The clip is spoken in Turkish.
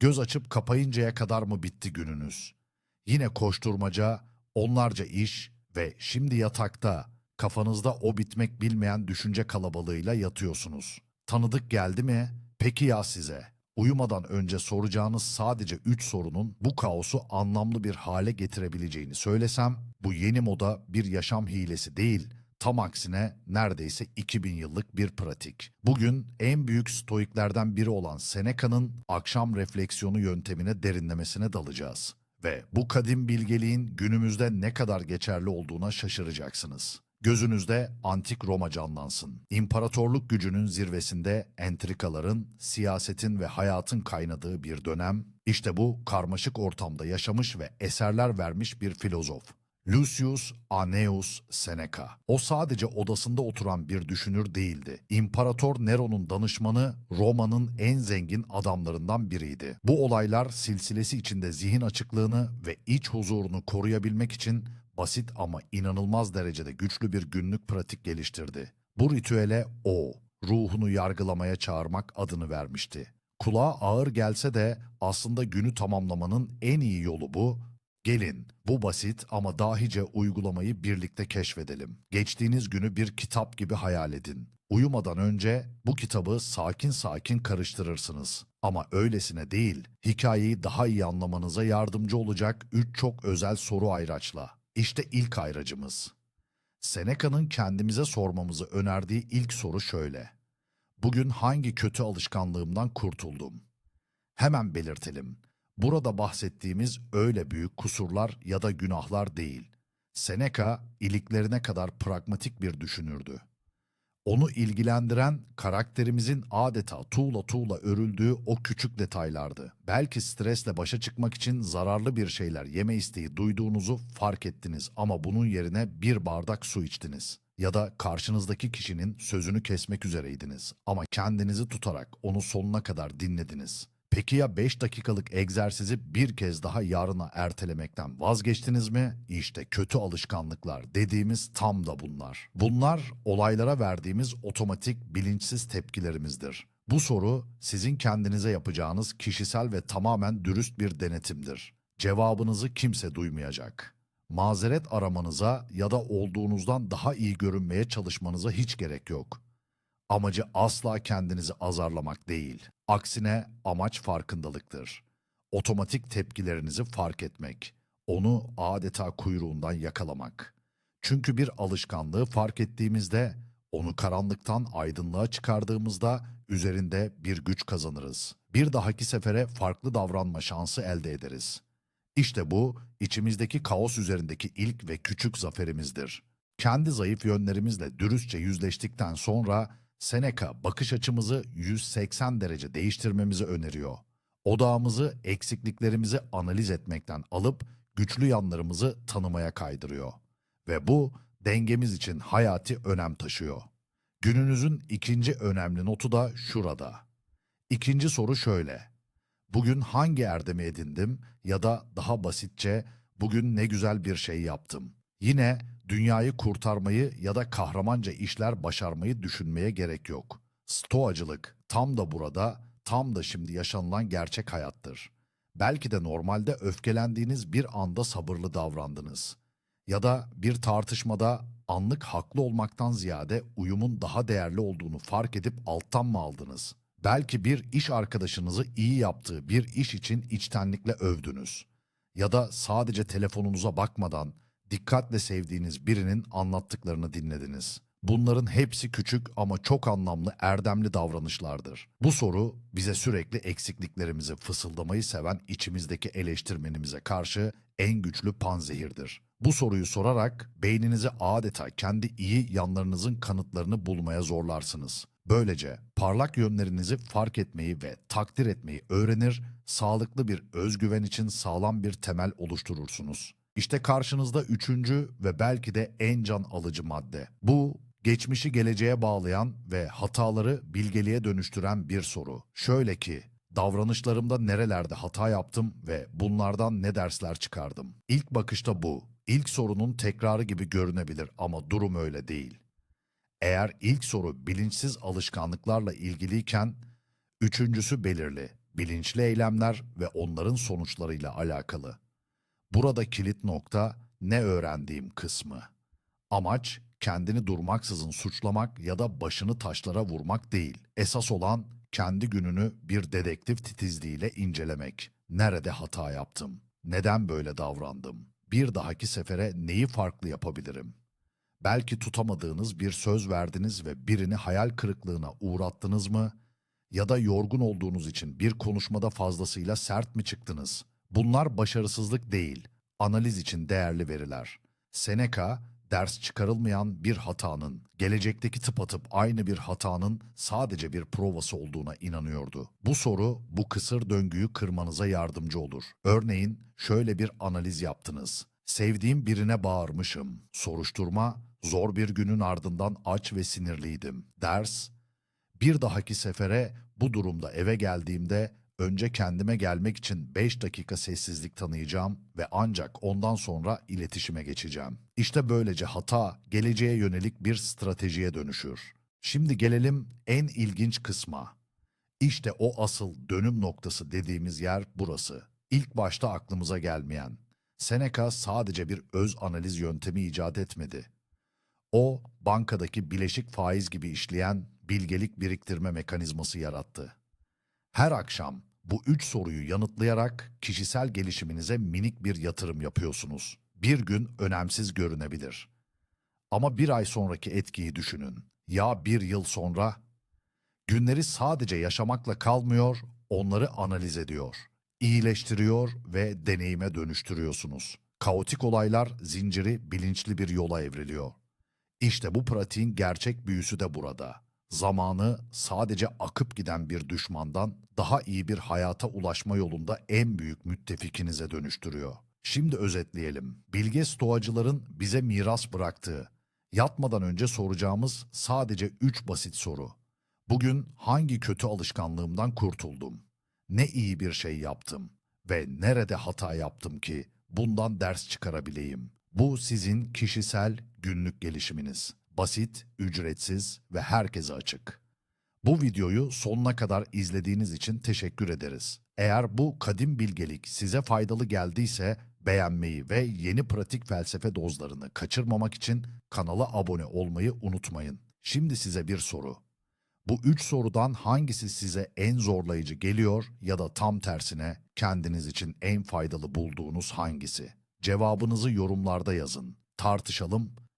Göz açıp kapayıncaya kadar mı bitti gününüz? Yine koşturmaca, onlarca iş ve şimdi yatakta, kafanızda o bitmek bilmeyen düşünce kalabalığıyla yatıyorsunuz. Tanıdık geldi mi? Peki ya size? Uyumadan önce soracağınız sadece 3 sorunun bu kaosu anlamlı bir hale getirebileceğini söylesem, bu yeni moda bir yaşam hilesi değil, tam aksine neredeyse 2000 yıllık bir pratik. Bugün en büyük stoiklerden biri olan Seneca'nın akşam refleksiyonu yöntemine derinlemesine dalacağız. Ve bu kadim bilgeliğin günümüzde ne kadar geçerli olduğuna şaşıracaksınız. Gözünüzde antik Roma canlansın. İmparatorluk gücünün zirvesinde entrikaların, siyasetin ve hayatın kaynadığı bir dönem, işte bu karmaşık ortamda yaşamış ve eserler vermiş bir filozof. Lucius Annaeus Seneca. O sadece odasında oturan bir düşünür değildi. İmparator Nero'nun danışmanı Roma'nın en zengin adamlarından biriydi. Bu olaylar silsilesi içinde zihin açıklığını ve iç huzurunu koruyabilmek için basit ama inanılmaz derecede güçlü bir günlük pratik geliştirdi. Bu ritüele o, ruhunu yargılamaya çağırmak adını vermişti. Kulağa ağır gelse de aslında günü tamamlamanın en iyi yolu bu. Gelin bu basit ama dahice uygulamayı birlikte keşfedelim. Geçtiğiniz günü bir kitap gibi hayal edin. Uyumadan önce bu kitabı sakin sakin karıştırırsınız. Ama öylesine değil, hikayeyi daha iyi anlamanıza yardımcı olacak üç çok özel soru ayraçla. İşte ilk ayracımız. Seneca'nın kendimize sormamızı önerdiği ilk soru şöyle. Bugün hangi kötü alışkanlığımdan kurtuldum? Hemen belirtelim. Burada bahsettiğimiz öyle büyük kusurlar ya da günahlar değil. Seneca iliklerine kadar pragmatik bir düşünürdü. Onu ilgilendiren karakterimizin adeta tuğla tuğla örüldüğü o küçük detaylardı. Belki stresle başa çıkmak için zararlı bir şeyler yeme isteği duyduğunuzu fark ettiniz ama bunun yerine bir bardak su içtiniz. Ya da karşınızdaki kişinin sözünü kesmek üzereydiniz ama kendinizi tutarak onu sonuna kadar dinlediniz. Peki ya 5 dakikalık egzersizi bir kez daha yarına ertelemekten vazgeçtiniz mi? İşte kötü alışkanlıklar dediğimiz tam da bunlar. Bunlar olaylara verdiğimiz otomatik bilinçsiz tepkilerimizdir. Bu soru sizin kendinize yapacağınız kişisel ve tamamen dürüst bir denetimdir. Cevabınızı kimse duymayacak. Mazeret aramanıza ya da olduğunuzdan daha iyi görünmeye çalışmanıza hiç gerek yok. Amacı asla kendinizi azarlamak değil. Aksine amaç farkındalıktır. Otomatik tepkilerinizi fark etmek. Onu adeta kuyruğundan yakalamak. Çünkü bir alışkanlığı fark ettiğimizde, onu karanlıktan aydınlığa çıkardığımızda üzerinde bir güç kazanırız. Bir dahaki sefere farklı davranma şansı elde ederiz. İşte bu içimizdeki kaos üzerindeki ilk ve küçük zaferimizdir. Kendi zayıf yönlerimizle dürüstçe yüzleştikten sonra Seneca bakış açımızı 180 derece değiştirmemizi öneriyor. Odağımızı eksikliklerimizi analiz etmekten alıp güçlü yanlarımızı tanımaya kaydırıyor. Ve bu dengemiz için hayati önem taşıyor. Gününüzün ikinci önemli notu da şurada. İkinci soru şöyle. Bugün hangi erdemi edindim ya da daha basitçe bugün ne güzel bir şey yaptım. Yine dünyayı kurtarmayı ya da kahramanca işler başarmayı düşünmeye gerek yok. Stoacılık tam da burada, tam da şimdi yaşanılan gerçek hayattır. Belki de normalde öfkelendiğiniz bir anda sabırlı davrandınız. Ya da bir tartışmada anlık haklı olmaktan ziyade uyumun daha değerli olduğunu fark edip alttan mı aldınız? Belki bir iş arkadaşınızı iyi yaptığı bir iş için içtenlikle övdünüz. Ya da sadece telefonunuza bakmadan dikkatle sevdiğiniz birinin anlattıklarını dinlediniz. Bunların hepsi küçük ama çok anlamlı erdemli davranışlardır. Bu soru bize sürekli eksikliklerimizi fısıldamayı seven içimizdeki eleştirmenimize karşı en güçlü panzehirdir. Bu soruyu sorarak beyninizi adeta kendi iyi yanlarınızın kanıtlarını bulmaya zorlarsınız. Böylece parlak yönlerinizi fark etmeyi ve takdir etmeyi öğrenir, sağlıklı bir özgüven için sağlam bir temel oluşturursunuz. İşte karşınızda üçüncü ve belki de en can alıcı madde. Bu, geçmişi geleceğe bağlayan ve hataları bilgeliğe dönüştüren bir soru. Şöyle ki, davranışlarımda nerelerde hata yaptım ve bunlardan ne dersler çıkardım? İlk bakışta bu. İlk sorunun tekrarı gibi görünebilir ama durum öyle değil. Eğer ilk soru bilinçsiz alışkanlıklarla ilgiliyken, üçüncüsü belirli. bilinçli eylemler ve onların sonuçlarıyla alakalı. Burada kilit nokta ne öğrendiğim kısmı. Amaç kendini durmaksızın suçlamak ya da başını taşlara vurmak değil. Esas olan kendi gününü bir dedektif titizliğiyle incelemek. Nerede hata yaptım? Neden böyle davrandım? Bir dahaki sefere neyi farklı yapabilirim? Belki tutamadığınız bir söz verdiniz ve birini hayal kırıklığına uğrattınız mı? Ya da yorgun olduğunuz için bir konuşmada fazlasıyla sert mi çıktınız? Bunlar başarısızlık değil, analiz için değerli veriler. Seneca, ders çıkarılmayan bir hatanın, gelecekteki tıpatıp aynı bir hatanın sadece bir provası olduğuna inanıyordu. Bu soru bu kısır döngüyü kırmanıza yardımcı olur. Örneğin şöyle bir analiz yaptınız. Sevdiğim birine bağırmışım. Soruşturma, zor bir günün ardından aç ve sinirliydim. Ders, bir dahaki sefere bu durumda eve geldiğimde önce kendime gelmek için 5 dakika sessizlik tanıyacağım ve ancak ondan sonra iletişime geçeceğim. İşte böylece hata geleceğe yönelik bir stratejiye dönüşür. Şimdi gelelim en ilginç kısma. İşte o asıl dönüm noktası dediğimiz yer burası. İlk başta aklımıza gelmeyen. Seneca sadece bir öz analiz yöntemi icat etmedi. O, bankadaki bileşik faiz gibi işleyen bilgelik biriktirme mekanizması yarattı. Her akşam bu üç soruyu yanıtlayarak kişisel gelişiminize minik bir yatırım yapıyorsunuz. Bir gün önemsiz görünebilir. Ama bir ay sonraki etkiyi düşünün. Ya bir yıl sonra? Günleri sadece yaşamakla kalmıyor, onları analiz ediyor, iyileştiriyor ve deneyime dönüştürüyorsunuz. Kaotik olaylar zinciri bilinçli bir yola evriliyor. İşte bu pratiğin gerçek büyüsü de burada. Zamanı sadece akıp giden bir düşmandan daha iyi bir hayata ulaşma yolunda en büyük müttefikinize dönüştürüyor. Şimdi özetleyelim. Bilge stoacıların bize miras bıraktığı, yatmadan önce soracağımız sadece üç basit soru. Bugün hangi kötü alışkanlığımdan kurtuldum? Ne iyi bir şey yaptım? Ve nerede hata yaptım ki bundan ders çıkarabileyim? Bu sizin kişisel günlük gelişiminiz. Basit, ücretsiz ve herkese açık. Bu videoyu sonuna kadar izlediğiniz için teşekkür ederiz. Eğer bu kadim bilgelik size faydalı geldiyse beğenmeyi ve yeni pratik felsefe dozlarını kaçırmamak için kanala abone olmayı unutmayın. Şimdi size bir soru. Bu üç sorudan hangisi size en zorlayıcı geliyor ya da tam tersine kendiniz için en faydalı bulduğunuz hangisi? Cevabınızı yorumlarda yazın. Tartışalım,